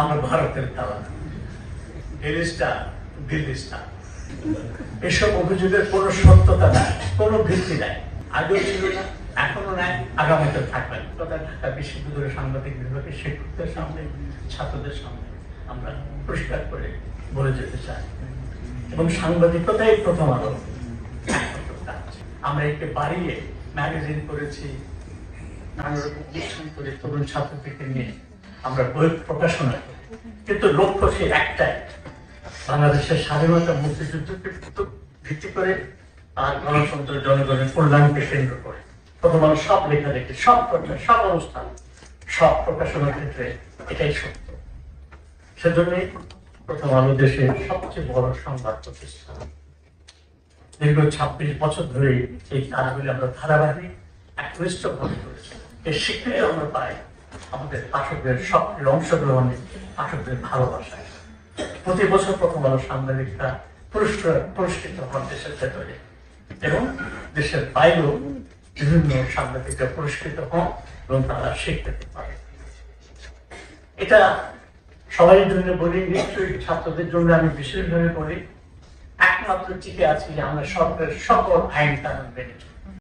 আমরা ভারতের দালাল। এলিস্টা দিল্লিস্টা এসব অভিযোগের কোনো সত্যতা নাই, কোনো ভিত্তি নাই। আগেও ছিল না এখনও নাই আগামীতে থাকবে তথা ঢাকা বিশ্ববিদ্যালয়ের সাংবাদিক বিভাগের শিক্ষকদের সামনে, ছাত্রদের সামনে আমরা পরিষ্কার করে বলে যেতে চাই। এবং সাংবাদিকতাই প্রথম আলো। আমরা একে বাড়িয়ে ম্যাগাজিন করেছি, নানা রকম করে তরুণ ছাত্রদেরকে নিয়ে। আমরা বই প্রকাশনা কিন্তু লক্ষ্য সে একটাই, বাংলাদেশের স্বাধীনতা মুক্তিযুদ্ধকে ভিত্তি করে আর গণতন্ত্র, জনগণের কল্যাণকে কেন্দ্র করে। প্রথম সব লেখালেখি সব কথা সব অনুষ্ঠান, সব প্রকাশনার ক্ষেত্রে এটাই সত্য। সেজন্যই প্রথম আলো দেশের সবচেয়ে বড় সংবাদ প্রতিষ্ঠান। দীর্ঘ ছাব্বিশ বছর ধরে এই কাজগুলি আমরা ধারাবাহিক একনিষ্ঠ ভাবে করেছি। এর স্বীকৃতি আমরা পাই আমাদের পাঠকদের সক্রিয় অংশগ্রহণে পাঠকদের ভালোবাসায় প্রতি বছর প্রথম আলো সাংবাদিকরা পুরস্কার পুরস্কৃত হন দেশের ভেতরে। এবং দেশের বাইরেও বিভিন্ন সাংবাদিকরা পুরস্কৃত হন এবং তারা স্বীকৃতি পারে। এটা সবাই জন্য বলি, নিশ্চয়ই ছাত্রদের জন্য আমি বিশেষভাবে বলি। একমাত্র টিকে আছি যে আমরা সরকারের সকল আইন কানুন মেনে।